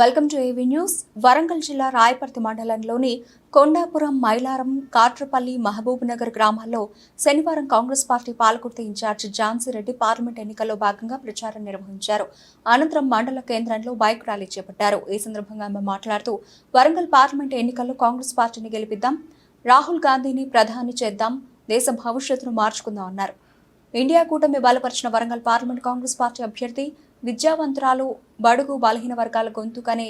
Welcome to AV news. Warangal జిల్లా రాయపర్తి మండలంలోని కొండాపురం మైలారం కాట్రపల్లి మహబూబ్ నగర్ గ్రామాల్లో శనివారం Congress party Palakurthi incharge Jhansi Reddy parliament ఎన్నికల్లో భాగంగా ప్రచారం నిర్వహించారు. అనంతరం మండల కేంద్రంలో బైక్ ర్యాలీ చేపట్టారు. ఈ సందర్భంగా ఆమె మాట్లాడుతూ వరంగల్ పార్లమెంట్ ఎన్నికల్లో కాంగ్రెస్ పార్టీని గెలిపిద్దాం రాహుల్ గాంధీని ప్రధాని చేద్దాం దేశ భవిష్యత్తును మార్చుకుందాం అన్నారు. ఇండియా కూటమి బలపరిచిన వరంగల్ పార్లమెంట్ కాంగ్రెస్ పార్టీ అభ్యర్థి విద్యావంతురాలు బడుగు బలహీన వర్గాల గొంతుకనే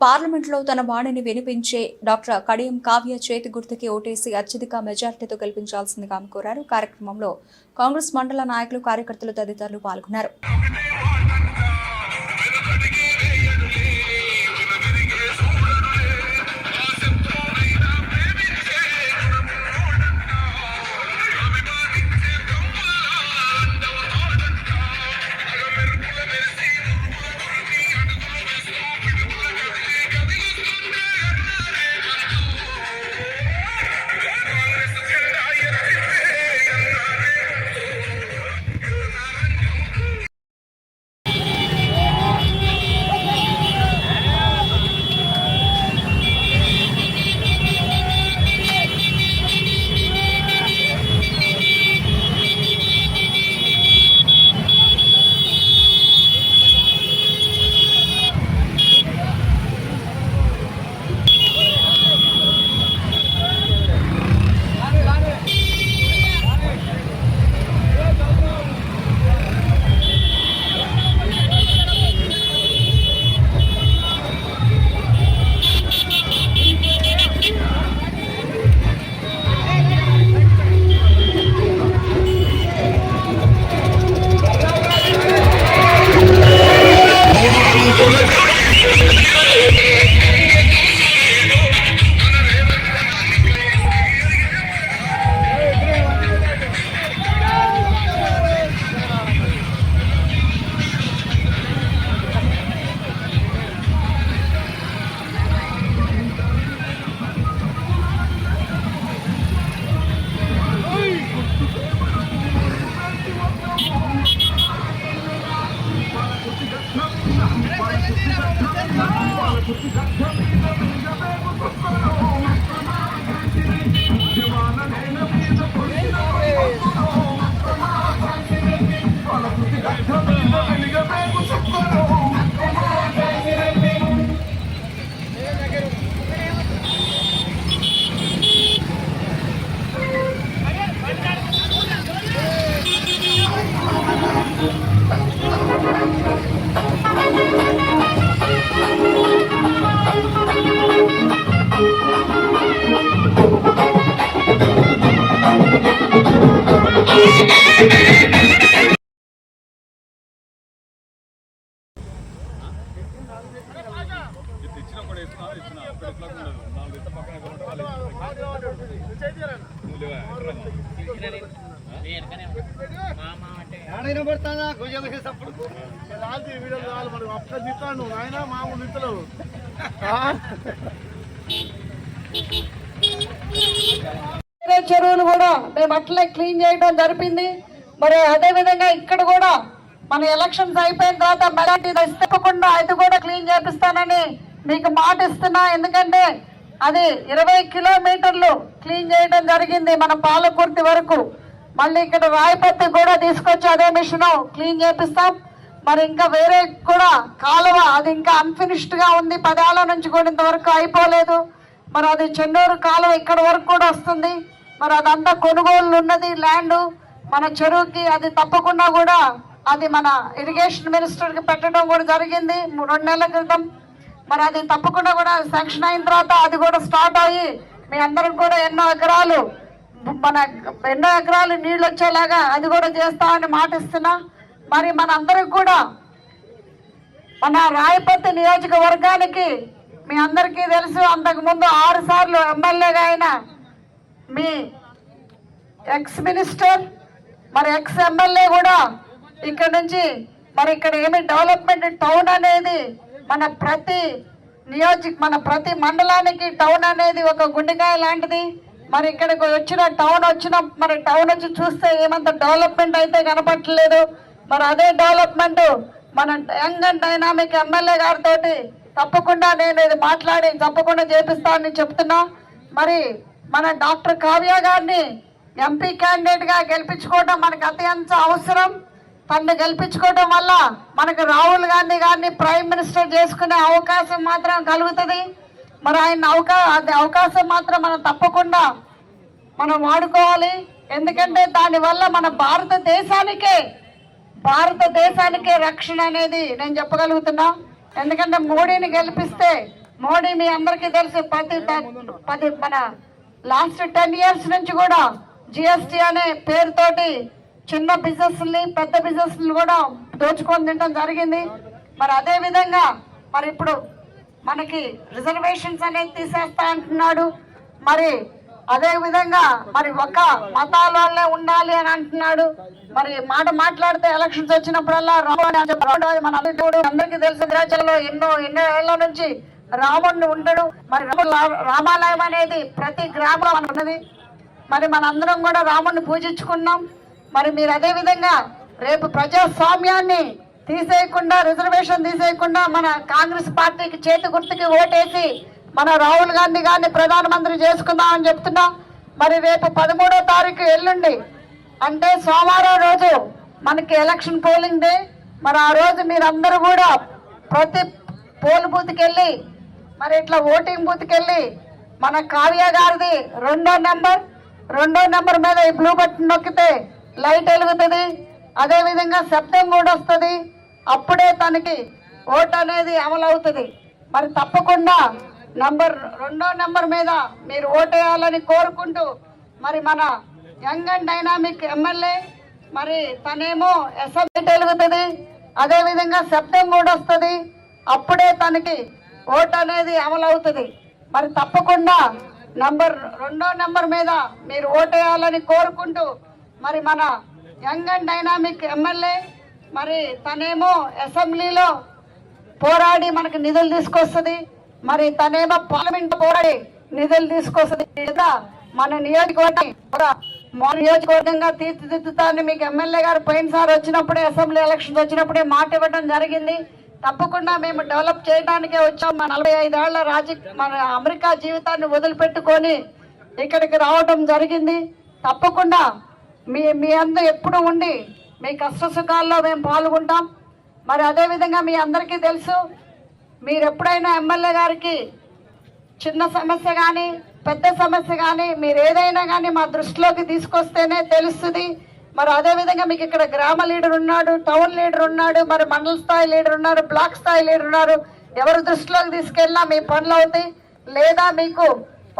పార్లమెంట్లో తన వాణిని వినిపించే డాక్టర్ కడియం కావ్య చేతి గుర్తుకి ఓటేసి అత్యధిక మెజార్టీతో గెలిపించాల్సిందిగా ఆమె కోరారు. కార్యక్రమంలో కాంగ్రెస్ మండల నాయకులు కార్యకర్తలు తదితరులు పాల్గొన్నారు. ఏడైనా పడతానా కొంచెం చేసేటప్పుడు. రాజు వీడియో కావాలి మనకు అప్పుడు తిట్టాను ఆయన మామూలు తిట్టలేవు చెరువులు కూడా మేము అట్లే క్లీన్ చేయడం జరిపింది. మరి అదే విధంగా ఇక్కడ కూడా మన ఎలక్షన్స్ అయిపోయిన తర్వాత మెలాంటి తప్పకుండా అది కూడా క్లీన్ చేపిస్తానని మీకు మాట ఇస్తున్నా. ఎందుకంటే అది ఇరవై కిలోమీటర్లు క్లీన్ చేయడం జరిగింది మన పాలకుర్తి వరకు. మళ్ళీ ఇక్కడ రాయపత్తి కూడా తీసుకొచ్చి అదే మిషన్. క్లీన్ చేపిస్తాం. మరి ఇంకా వేరే కూడా కాలువ అది ఇంకా అన్ఫినిష్డ్గా ఉంది. పదేళ్ళ నుంచి కూడా ఇంతవరకు అయిపోలేదు. మరి అది చెన్నూరు కాలువ ఇక్కడ వరకు కూడా వస్తుంది. మరి అదంతా కొనుగోలు ఉన్నది ల్యాండ్ మన చెరువుకి అది తప్పకుండా కూడా అది మన ఇరిగేషన్ మినిస్టర్కి పెట్టడం కూడా జరిగింది. మూడు రెండు నెలల క్రితం. మరి అది తప్పకుండా కూడా శాంక్షన్ అయిన తర్వాత అది కూడా స్టార్ట్ అయ్యి మీ అందరికి కూడా ఎన్నో ఎకరాలు మన ఎన్నో ఎకరాలు నీళ్ళు వచ్చేలాగా అది కూడా చేస్తామని మాటిస్తున్నా. మరి మనందరికి కూడా మన రాయపతి నియోజకవర్గానికి మీ అందరికీ తెలుసు అంతకుముందు ఆరు సార్లు ఎమ్మెల్యేగా అయిన మీ ఎక్స్ మినిస్టర్ మరి ఎక్స్ ఎమ్మెల్యే కూడా ఇక్కడ నుంచి మరి ఇక్కడ ఏమి డెవలప్మెంట్ టౌన్ అనేది మన ప్రతి నియోజక మన ప్రతి మండలానికి టౌన్ అనేది ఒక గుండెకాయ లాంటిది. మరి ఇక్కడికి వచ్చిన టౌన్ వచ్చిన మరి టౌన్ వచ్చి చూస్తే ఏమంత డెవలప్మెంట్ అయితే కనపట్టలేదు మరి అదే డెవలప్మెంట్ మన యంగ్ అండ్ డైనామిక్ ఎమ్మెల్యే గారితో తప్పకుండా నేను ఇది మాట్లాడి తప్పకుండా చేపిస్తానని చెప్తున్నా. మరి మన డాక్టర్ కావ్య గారిని ఎంపీ క్యాండిడేట్గా గెలిపించుకోవడం మనకు అత్యంత అవసరం. తనని గెలిపించుకోవడం వల్ల మనకు రాహుల్ గాంధీ గారిని ప్రైమ్ మినిస్టర్ చేసుకునే అవకాశం మాత్రం కలుగుతుంది. మరి ఆయన అవకా అది అవకాశం మాత్రం మనం తప్పకుండా మనం వాడుకోవాలి. ఎందుకంటే దానివల్ల మన భారతదేశానికే భారతదేశానికే రక్షణ అనేది నేను చెప్పగలుగుతున్నా. ఎందుకంటే మోడీని గెలిపిస్తే మోడీ మీ అందరికీ తెలుసు ప్రతి పది మన లాస్ట్ టెన్ ఇయర్స్ నుంచి కూడా జిఎస్టి అనే పేరుతోటి చిన్న బిజినెస్ని పెద్ద బిజినెస్ని కూడా దోచుకొని తినడం జరిగింది. మరి అదే విధంగా మరి ఇప్పుడు మనకి రిజర్వేషన్స్ అనేది తీసేస్తా అంటున్నాడు. మరి అదే విధంగా మరి ఒక మతాల ఉండాలి అని అంటున్నాడు. మరి మాట మాట్లాడితే ఎలక్షన్స్ వచ్చినప్పుడల్లా రాముడు మన దేవుడు అందరికీ తెలుసు. రాజ్యాల్లో ఎన్నో ఎన్నో ఏళ్ళ నుంచి రాముడిని ఉండడు. మరి రా- రామాలయం అనేది ప్రతి గ్రామంలో ఉన్నది. మరి మనందరం కూడా రాముడిని పూజించుకున్నాం. మరి మీరు అదే విధంగా రేపు ప్రజాస్వామ్యాన్ని తీసేయకుండా రిజర్వేషన్ తీసేయకుండా మన కాంగ్రెస్ పార్టీకి చేతి గుర్తుకి ఓటేసి మన రాహుల్ గాంధీ గారిని ప్రధానమంత్రి చేసుకుందామని చెప్తున్నా. మరి రేపు పదమూడో తారీఖు ఎల్లుండి అంటే సోమవారం రోజు మనకి ఎలక్షన్ పోలింగ్ డే. మరి ఆ రోజు మీరందరూ కూడా ప్రతి పోల్ బూత్కి వెళ్ళి మరి ఇట్లా ఓటింగ్ బూత్కి వెళ్ళి మన కావ్య గారిది రెండో నెంబర్ రెండో నెంబర్ మీద ఈ బ్లూ బటన్ నొక్కితే లైట్ వెలుగుతుంది. అదేవిధంగా శబ్దం కూడా వస్తుంది. అప్పుడే తనకి ఓట్ అనేది అమలవుతుంది. మరి తప్పకుండా నంబర్ రెండో నెంబర్ మీద మీరు ఓటేయాలని కోరుకుంటూ మరి మన యంగ్ అండ్ డైనామిక్ ఎమ్మెల్యే మరి తనేమో అసెంబ్లీ తెలుగుతుంది అదేవిధంగా సెప్టెంబర్ శబ్దం కూడా వస్తుంది. అప్పుడే తనకి ఓట్ అనేది అమలు అవుతుంది మరి తప్పకుండా నంబర్ రెండో నెంబర్ మీద మీరు ఓటేయాలని కోరుకుంటూ మరి మన యంగ్ అండ్ డైనామిక్ ఎమ్మెల్యే మరి తనేమో అసెంబ్లీలో పోరాడి మనకి నిధులు తీసుకొస్తుంది. మరి తనేమో పార్లమెంట్ పోరాడి నిధులు తీసుకొస్తుంది. లేదా మన నియోజకవర్గం కూడా మన నియోజకవర్గంగా తీర్చిదిద్దుతాన్ని మీకు ఎమ్మెల్యే గారు పోయినసారి వచ్చినప్పుడే అసెంబ్లీ ఎలక్షన్స్ వచ్చినప్పుడే మాట ఇవ్వడం జరిగింది. తప్పకుండా మేము డెవలప్ చేయడానికే వచ్చాం. మా నలభై ఐదేళ్ళ రాజ మన అమెరికా జీవితాన్ని వదిలిపెట్టుకొని ఇక్కడికి రావడం జరిగింది. తప్పకుండా మీ మీ అందరూ ఎప్పుడు ఉండి మీ కష్ట సుఖాల్లో మేము పాల్గొంటాం. మరి అదేవిధంగా మీ అందరికీ తెలుసు మీరు ఎప్పుడైనా ఎమ్మెల్యే గారికి చిన్న సమస్య కానీ పెద్ద సమస్య కానీ మీరు ఏదైనా కానీ మా దృష్టిలోకి తీసుకొస్తేనే తెలుస్తుంది. మరి అదే విధంగా మీకు ఇక్కడ గ్రామ లీడర్ ఉన్నాడు టౌన్ లీడర్ ఉన్నాడు మరి మండల స్థాయి లీడర్ ఉన్నారు బ్లాక్ స్థాయి లీడర్ ఉన్నారు. ఎవరి దృష్టిలోకి తీసుకెళ్ళినా మీ పనులు అవుతాయి. లేదా మీకు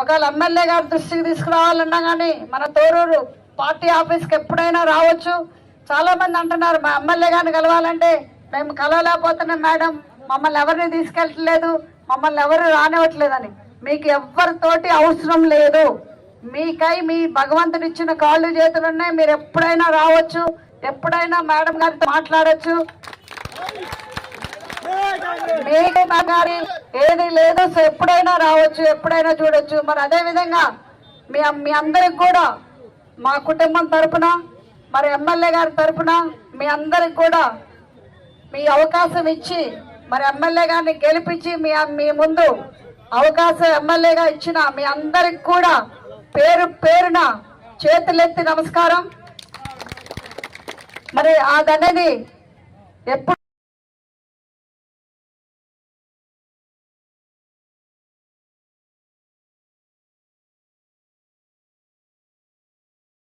ఒకవేళ ఎమ్మెల్యే గారి దృష్టికి తీసుకురావాలన్నా కానీ మన తోరూరు పార్టీ ఆఫీస్కి ఎప్పుడైనా రావచ్చు. చాలా మంది అంటున్నారు మా ఎమ్మెల్యే గారిని కలవాలంటే మేము కలవలేకపోతున్నాం మేడం. మమ్మల్ని ఎవరిని తీసుకెళ్ళట్లేదు మమ్మల్ని ఎవరు రానివ్వట్లేదని. మీకు ఎవరితోటి అవసరం లేదు. మీకై మీ భగవంతుడు ఇచ్చిన కాళ్ళు చేతులు ఉన్నాయి మీరు ఎప్పుడైనా రావచ్చు ఎప్పుడైనా మేడం గారితో మాట్లాడచ్చు. మీకు మా గారి ఏది లేదు సో ఎప్పుడైనా రావచ్చు ఎప్పుడైనా చూడొచ్చు. మరి అదే విధంగా మీ మీ అందరికి కూడా మా కుటుంబం తరపున మరి ఎమ్మెల్యే గారి తరఫున మీ అందరికి కూడా మీ అవకాశం ఇచ్చి మరి ఎమ్మెల్యే గారిని గెలిపించి మీ మీ ముందు అవకాశం ఎమ్మెల్యేగా ఇచ్చిన మీ అందరికి కూడా పేరు పేరున చేతులెత్తి నమస్కారం. మరి అదనేది ఎప్పుడు